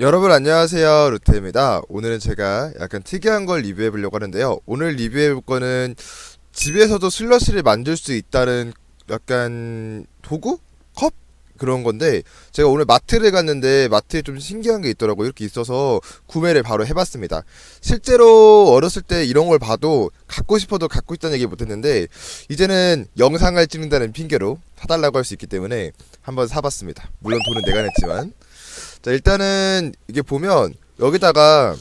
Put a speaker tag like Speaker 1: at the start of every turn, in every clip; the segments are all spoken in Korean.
Speaker 1: 여러분 안녕하세요 루테입니다. 오늘은 제가 약간 특이한 걸 리뷰해 보려고 하는데요. 오늘 리뷰해 볼 거는 집에서도 슬러시를 만들 수 있다는 약간 도구? 컵? 그런 건데 제가 오늘 마트를 갔는데 마트에 좀 신기한 게 있더라고요. 이렇게 있어서 구매를 바로 해봤습니다. 실제로 어렸을 때 이런 걸 봐도 갖고 싶어도 갖고 있다는 얘기 못했는데 이제는 영상을 찍는다는 핑계로 사달라고 할 수 있기 때문에 한번 사봤습니다. 물론 돈은 내가 냈지만 자 일단은 이게 보면 여기다가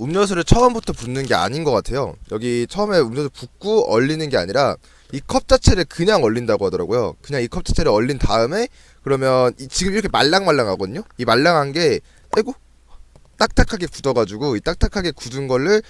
Speaker 1: 음료수를 처음부터 붓는 게 아닌 것 같아요. 여기 처음에 음료수 붓고 얼리는 게 아니라 이 컵 자체를 그냥 얼린다고 하더라고요. 그냥 이 컵 자체를 얼린 다음에 그러면 이 지금 이렇게 말랑말랑하거든요. 이 말랑한 게 아이고 딱딱하게 굳어가지고 이 딱딱하게 굳은 거를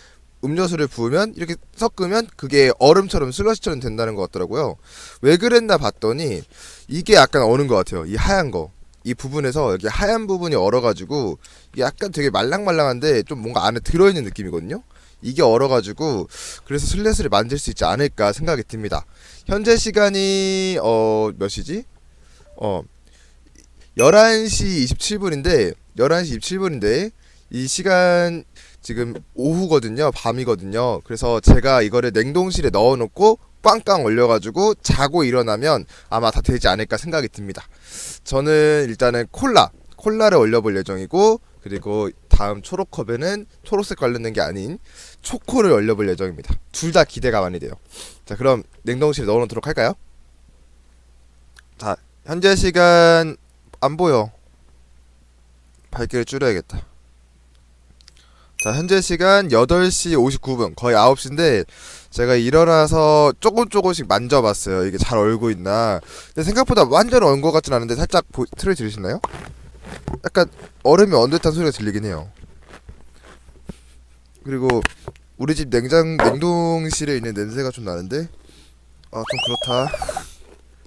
Speaker 1: 음료수를 부으면 이렇게 섞으면 그게 얼음처럼 슬러시처럼 된다는 것 같더라고요. 왜 그랬나 봤더니 이게 약간 어는 것 같아요. 이 하얀 거. 이 부분에서 여기 하얀 부분이 얼어가지고 약간 되게 말랑말랑한데 좀 뭔가 안에 들어있는 느낌이거든요. 이게 얼어가지고 그래서 슬래시를 만들 수 있지 않을까 생각이 듭니다. 현재 시간이 어 몇이지? 어 11시 27분인데 11시 27분인데 이 시간 지금 오후거든요. 밤이거든요. 그래서 제가 이거를 냉동실에 넣어 놓고 꽝꽝 얼려가지고 자고 일어나면 아마 다 되지 않을까 생각이 듭니다. 저는 일단은 콜라, 콜라를 얼려볼 예정이고 그리고 다음 초록컵에는 초록색 관련된 게 아닌 초코를 얼려볼 예정입니다. 둘 다 기대가 많이 돼요. 자, 그럼 냉동실에 넣어놓도록 할까요? 자, 현재 시간 안 보여. 밝기를 줄여야겠다. 자, 현재 시간 8시 59분, 거의 9시인데, 제가 일어나서 조금 조금씩 만져봤어요. 이게 잘 얼고 있나. 근데 생각보다 완전 얼은 것 같진 않은데, 살짝 보, 틀을 들으시나요? 약간 얼음이 언 듯한 소리가 들리긴 해요. 그리고, 우리 집 냉장, 냉동실에 있는 냄새가 좀 나는데, 아, 좀 그렇다.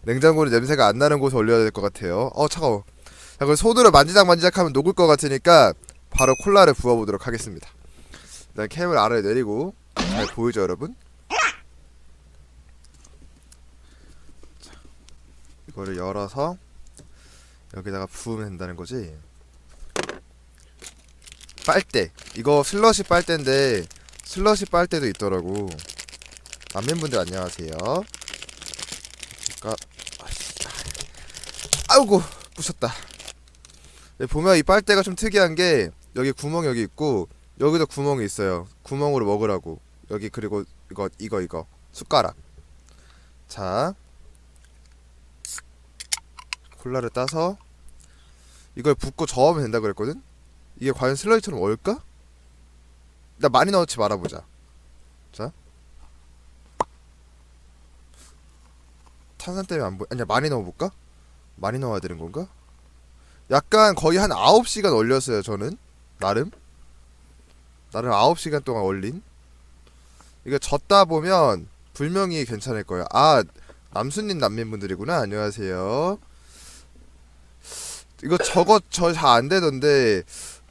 Speaker 1: 냉장고는 냄새가 안 나는 곳에 얼려야 될 것 같아요. 어, 차가워. 자, 그럼 손으로 만지작 만지작 하면 녹을 것 같으니까, 바로 콜라를 부어보도록 하겠습니다. 일단 캠을 아래에 내리고 잘 보이죠 여러분? 이거를 열어서 여기다가 부으면 된다는 거지. 빨대 이거 슬러시 빨대인데 슬러시 빨대도 있더라고. 남편분들 안녕하세요. 그러니까 아이고 부셨다. 네, 보면 이 빨대가 좀 특이한 게 여기 구멍 여기 있고 여기도 구멍이 있어요. 구멍으로 먹으라고. 여기 그리고 이거 이거 이거 숟가락. 자 콜라를 따서 이걸 붓고 저으면 된다 그랬거든. 이게 과연 슬러리처럼 얼까? 나 많이 넣지 말아보자. 자 탄산 때문에 안 보. 아니야 많이 넣어볼까? 많이 넣어야 되는 건가? 약간 거의 한 9시간 얼렸어요, 저는. 나름. 나름 9시간 동안 얼린. 이거 젓다 보면 분명히 괜찮을 거예요. 아, 남순님 남매분들이구나. 안녕하세요. 이거 저거 저 잘 안 되던데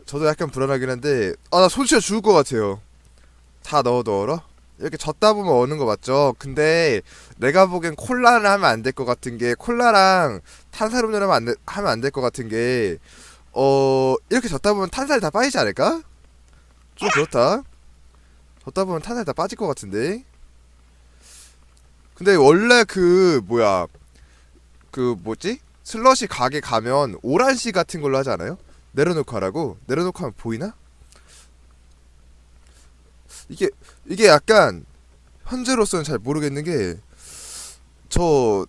Speaker 1: 저도 약간 불안하긴 한데 아, 나 손실어 죽을 것 같아요. 다 넣어도 얼어? 이렇게 젓다 보면 어는 거 맞죠? 근데 내가 보기엔 콜라를 하면 안 될 것 같은 게 콜라랑 탄산음료를 하면 안, 돼- 하면 안 될 것 같은 게 어, 이렇게 젓다 보면 탄산이 다 빠지지 않을까? 좀 그렇다. 젓다 보면 탄산이 다 빠질 것 같은데. 근데 원래 그 뭐야 그 뭐지 슬러시 가게 가면 오란시 같은 걸로 하지 않아요? 내려놓고 하라고? 내려놓고 하면 보이나? 이게 이게 약간 현재로서는 잘 모르겠는 게 저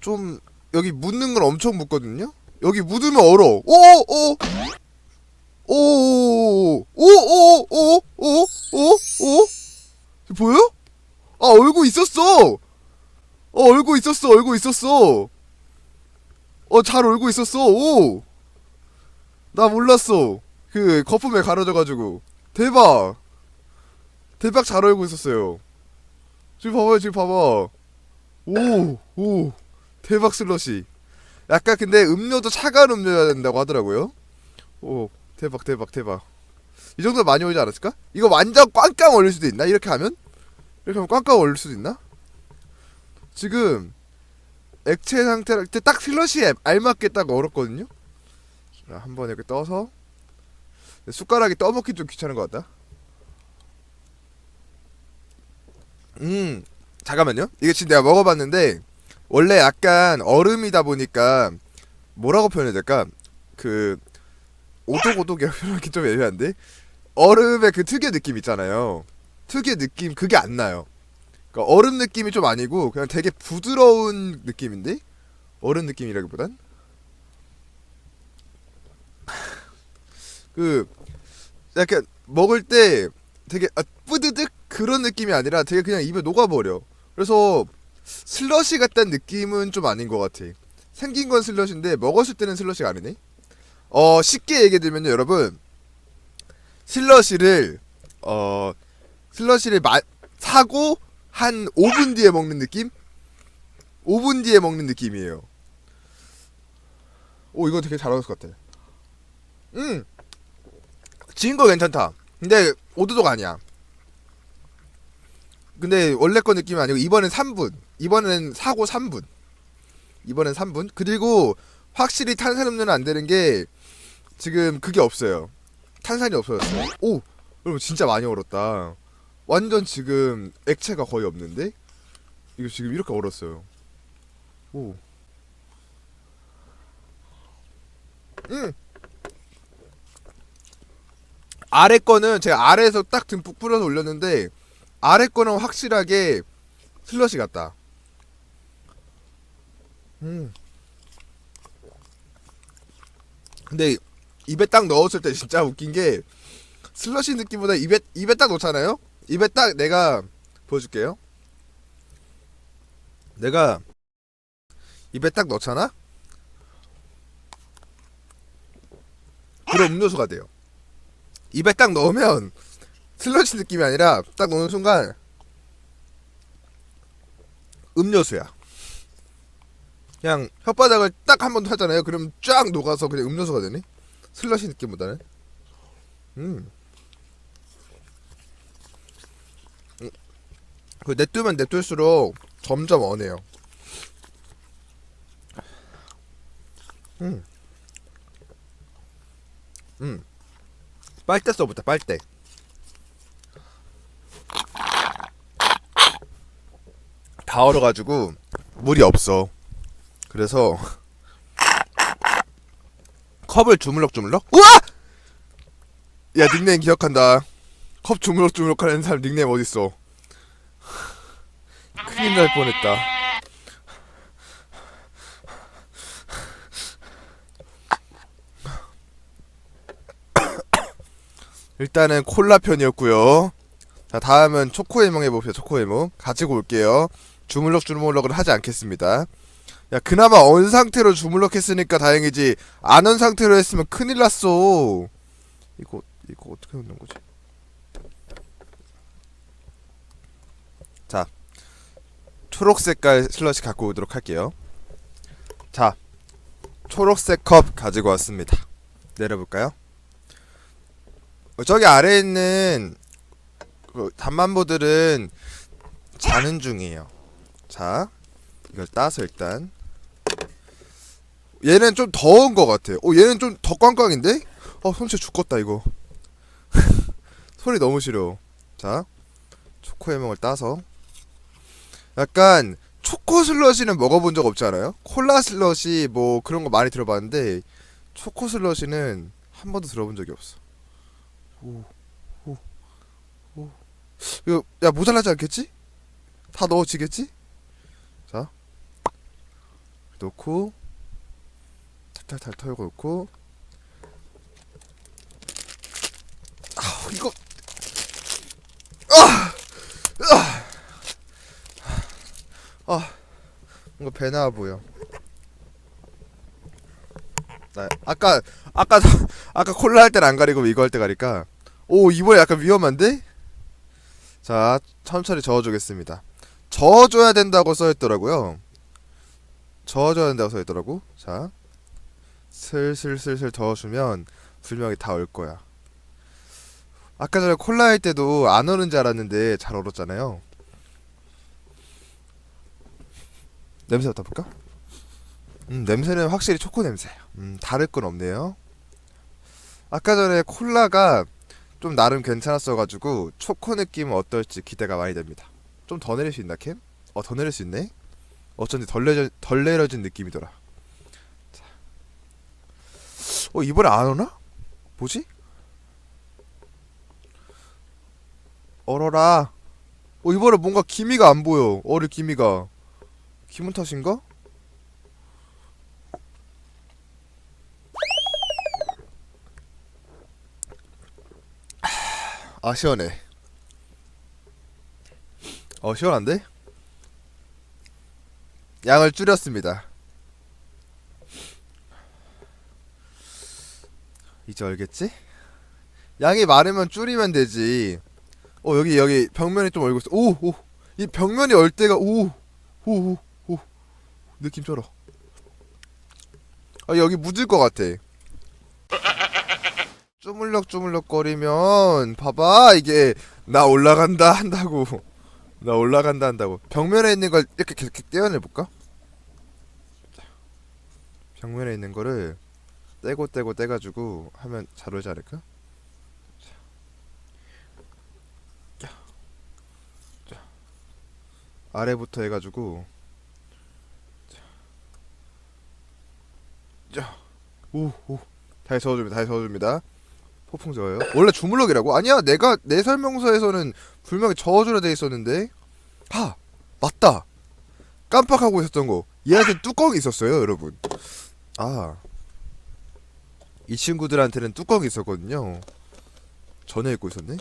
Speaker 1: 좀 여기 묻는 걸 엄청 묻거든요. 여기 묻으면 얼어. 오 오 오 오오오오오오오오 보여? 아 얼굴 있었어. 어 얼고 있었어. 얼고 있었어. 어 잘 얼고 있었어. 오. 나 몰랐어. 그 거품에 가려져가지고 대박. 대박 잘 얼고 있었어요. 지금 봐봐요, 지금 봐봐. 오, 오, 대박 슬러시. 약간 근데 음료도 차가운 음료여야 된다고 하더라고요. 오, 대박, 대박, 대박. 이 정도 많이 올지 않았을까? 이거 완전 꽝꽝 얼릴 수도 있나? 이렇게 하면? 이렇게 하면 꽝꽝 얼릴 수도 있나? 지금 액체 상태를 딱 슬러시에 알맞게 딱 얼었거든요. 자, 한번 이렇게 떠서 숟가락이 떠먹기 좀 귀찮은 것 같다. 음, 잠깐만요. 이게 지금 내가 먹어봤는데 원래 약간 얼음이다 보니까 뭐라고 표현해야 될까? 그 오독오독이라고 표현하기 좀 애매한데 얼음의 그 특유의 느낌 있잖아요. 특유의 느낌 그게 안 나요. 그러니까 얼음 느낌이 좀 아니고 그냥 되게 부드러운 느낌인데 얼음 느낌이라기보단 그 약간 먹을 때 되게 아, 뿌드득 그런 느낌이 아니라 되게 그냥 입에 녹아버려. 그래서 슬러시 같다는 느낌은 좀 아닌 것 같아. 생긴 건 슬러시인데 먹었을 때는 슬러시가 아니네. 어 쉽게 얘기해 드리면요 여러분 슬러시를 어 슬러시를 마, 사고 한 5분 뒤에 먹는 느낌? 5분 뒤에 먹는 느낌이에요. 오 이거 되게 잘 어울릴 것 같아. 음 지은 거 괜찮다. 근데 오도독 아니야. 근데 원래 거 느낌이 아니고 이번엔 3분. 이번엔 사고 3분. 이번엔 3분. 그리고 확실히 탄산음료는 안 되는 게 지금 그게 없어요. 탄산이 없어졌어요. 오, 여러분 진짜 많이 얼었다. 완전 지금 액체가 거의 없는데 이거 지금 이렇게 얼었어요. 오. 음. 아래 거는 제가 아래에서 딱 듬뿍 뿌려서 올렸는데 아래 거는 확실하게 슬러시 같다. 음. 근데 입에 딱 넣었을 때 진짜 웃긴 게 슬러시 느낌보다 입에 입에 딱 넣잖아요. 입에 딱 내가 보여줄게요. 내가 입에 딱 넣잖아. 그럼 음료수가 돼요. 입에 딱 넣으면 슬러시 느낌이 아니라 딱 넣는 순간 음료수야. 그냥 혓바닥을 딱 한번 하잖아요. 그럼 쫙 녹아서 그냥 음료수가 되네. 슬러시 느낌보다는. 음. 음. 그 냅두면 냅둘수록 점점 어네요. 음. 음. 빨대 써부터 빨대. 다 얼어가지고 물이 없어. 그래서 컵을 주물럭주물럭. 우와! 야 닉네임 기억한다. 컵 주물럭주물럭 하는 사람 닉네임 어딨어? 큰일 날 뻔했다. 일단은 콜라 편이었고요. 자 다음은 초코에몽 해봅시다. 초코에몽 가지고 올게요. 주물럭 주물럭을 하지 않겠습니다. 야 그나마 언 상태로 주물럭 했으니까 다행이지 안 언 상태로 했으면 큰일 났어. 이거 이거 어떻게 넣는 거지? 자 초록 색깔 슬러시 갖고 오도록 할게요. 자 초록색 컵 가지고 왔습니다. 내려볼까요? 어, 저기 아래에 있는 그 단만보들은 자는 중이에요. 자, 이걸 따서 일단 얘는 좀 더운 것 같아. 어, 얘는 좀 더 꽝꽝인데? 어, 손체 죽겠다 이거. 소리 너무 싫어. 자, 초코 해먹을 따서 약간 초코 슬러시는 먹어본 적 없지 않아요? 콜라 슬러시 뭐 그런 거 많이 들어봤는데 초코 슬러시는 한 번도 들어본 적이 없어. 오, 오, 오. 이거 야 모자라지 않겠지? 다 넣어지겠지? 자, 넣고 탈탈탈 털고 넣고. 아 이거 아, 아, 뭔가 배 나와 보여. 나 아까 아까 아까 콜라 할 때는 안 가리고 이거 할 때 가니까 오 이번에 약간 위험한데? 자 천천히 저어주겠습니다. 저어줘야 된다고 써있더라고요. 저어줘야 된다고 써있더라고. 자 슬슬슬슬 저어주면 분명히 다 얼 거야. 아까 전에 콜라 할 때도 안 얼은 줄 알았는데 잘 얼었잖아요. 냄새 맡아볼까? 음 냄새는 확실히 초코 냄새예요. 음 다를 건 없네요. 아까 전에 콜라가 좀 나름 괜찮았어가지고 초코 느낌은 어떨지 기대가 많이 됩니다. 좀 더 내릴 수 있나 캠? 어 더 내릴 수 있네. 어쩐지 덜 내려 덜 내려진 느낌이더라. 자. 어 이번에 안 오나? 뭐지? 얼어라. 어 이번에 뭔가 기미가 안 보여. 어릴 기미가. 기분 탓인가? 아 시원해. 어 시원한데? 양을 줄였습니다. 이제 알겠지? 양이 많으면 줄이면 되지. 어 여기 여기 벽면이 좀 얼고 있어. 오오 이 벽면이 얼 때가 오오오 오, 느낌 쩔어. 아 여기 묻을 것 같아. 쪼물럭 쪼물럭 거리면 봐봐 이게 나 올라간다 한다고 나 올라간다 한다고 벽면에 있는 걸 이렇게 계속 떼어내 볼까? 벽면에 있는 거를 떼고 떼고 떼가지고 하면 잘 오지 않을까? 아래부터 해가지고 자. 오, 오. 다시 저어줍니다. 다시 저어줍니다. 폭풍 저어요. 원래 주물럭이라고? 아니야, 내가 내 설명서에서는 분명히 저어주려 돼 있었는데. 아, 맞다. 깜빡하고 있었던 거. 얘한테 뚜껑이 있었어요, 여러분. 아, 이 친구들한테는 뚜껑이 있었거든요. 전에 읽고 있었네.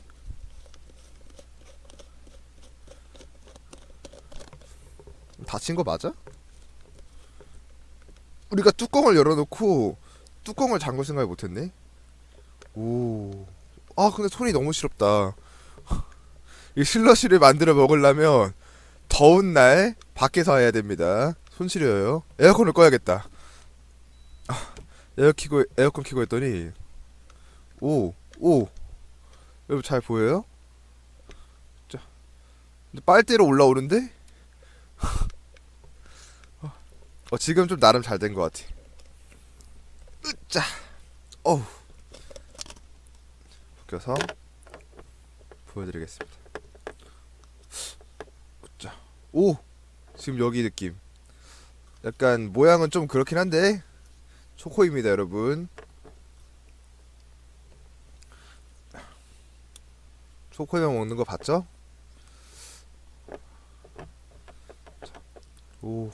Speaker 1: 다친 거 맞아? 우리가 뚜껑을 열어놓고 뚜껑을 잠글 생각을 못했네. 오. 아 근데 손이 너무 시렵다. 이 슬러시를 만들어 먹으려면 더운 날 밖에서 해야 됩니다. 손 시려요. 에어컨을 꺼야겠다. 아, 에어 키고 에어컨 키고 했더니 오, 오. 여러분 잘 보여요? 자. 빨대로 올라오는데? 어, 지금 좀 나름 잘 된 것 같아. 으짜. 어우. 벗겨서 보여드리겠습니다. 자. 오. 지금 여기 느낌. 약간 모양은 좀 그렇긴 한데 초코입니다, 여러분. 초코에만 먹는 거 봤죠? 자. 오.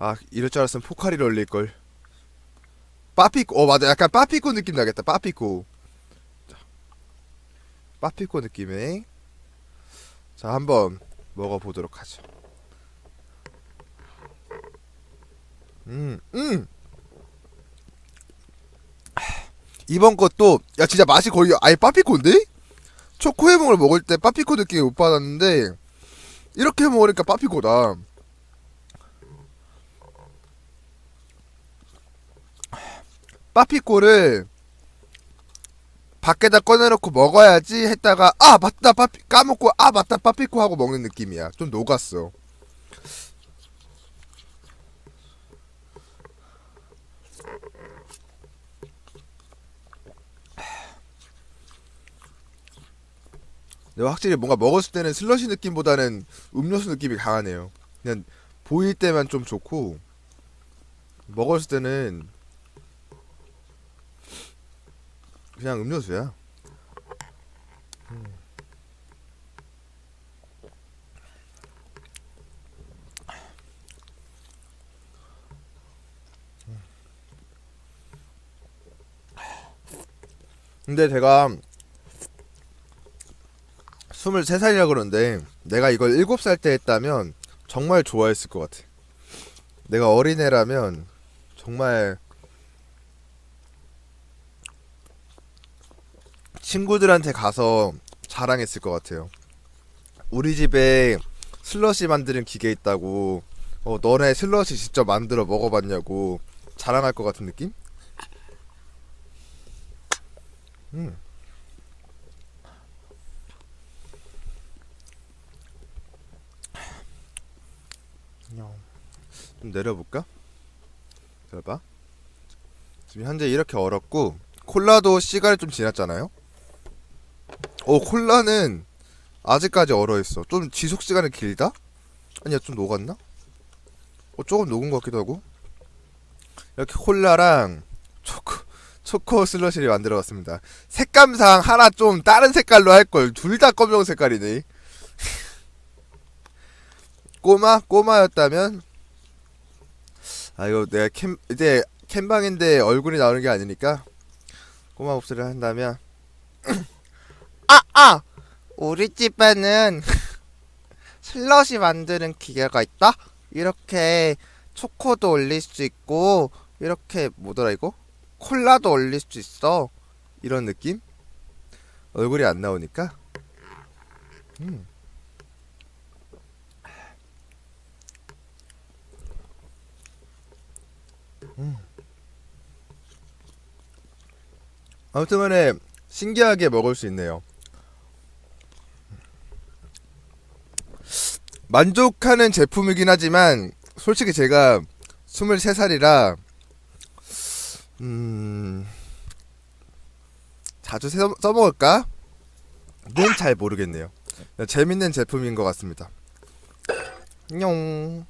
Speaker 1: 아 이럴 줄 알았으면 포카리를 올릴 걸. 빠피코 어 맞아 약간 빠피코 느낌 나겠다. 자, 빠피코 느낌의 자 한번 먹어보도록 하죠. 음 음. 이번 것도 야 진짜 맛이 거의 아예 빠피코인데? 초코 해몽을 먹을 때 빠피코 느낌이 못 받았는데 이렇게 먹으니까 빠피코다. 빠피코를 밖에다 꺼내놓고 먹어야지 했다가 아 맞다 빠피 까먹고 아 맞다 빠피코 하고 먹는 느낌이야. 좀 녹았어. 근데 확실히 뭔가 먹었을 때는 슬러시 느낌보다는 음료수 느낌이 강하네요. 그냥 보일 때만 좀 좋고 먹었을 때는 그냥 음료수야. 음. 근데 제가 23살이라 그러는데 내가 이걸 7살 때 했다면 정말 좋아했을 것 같아. 내가 어린애라면 정말 친구들한테 가서 자랑했을 것 같아요. 우리 집에 슬러시 만드는 기계 있다고. 어, 너네 슬러시 직접 만들어 먹어봤냐고 자랑할 것 같은 느낌? 음. 좀 내려볼까? 들어봐. 지금 현재 이렇게 얼었고 콜라도 시간이 좀 지났잖아요. 오 콜라는 아직까지 얼어 있어. 좀 지속 시간이 길다? 아니야 좀 녹았나? 어 조금 녹은 것 같기도 하고. 이렇게 콜라랑 초코 초코 슬러시를 만들어 봤습니다. 색감상 하나 좀 다른 색깔로 할 걸. 둘 다 검정 색깔이네. 꼬마 꼬마였다면 아 이거 내가 캠 이제 캠방인데 얼굴이 나오는 게 아니니까 꼬마 목소리를 한다면 우리 집에는 슬러시 만드는 기계가 있다. 이렇게 초코도 올릴 수 있고 이렇게 뭐더라 이거 콜라도 올릴 수 있어. 이런 느낌? 얼굴이 안 나오니까. 음. 아무튼 간에 신기하게 먹을 수 있네요. 만족하는 제품이긴 하지만 솔직히 제가 23살이라 음 자주 써, 써먹을까? 는잘 모르겠네요. 재밌는 제품인 것 같습니다. 안녕.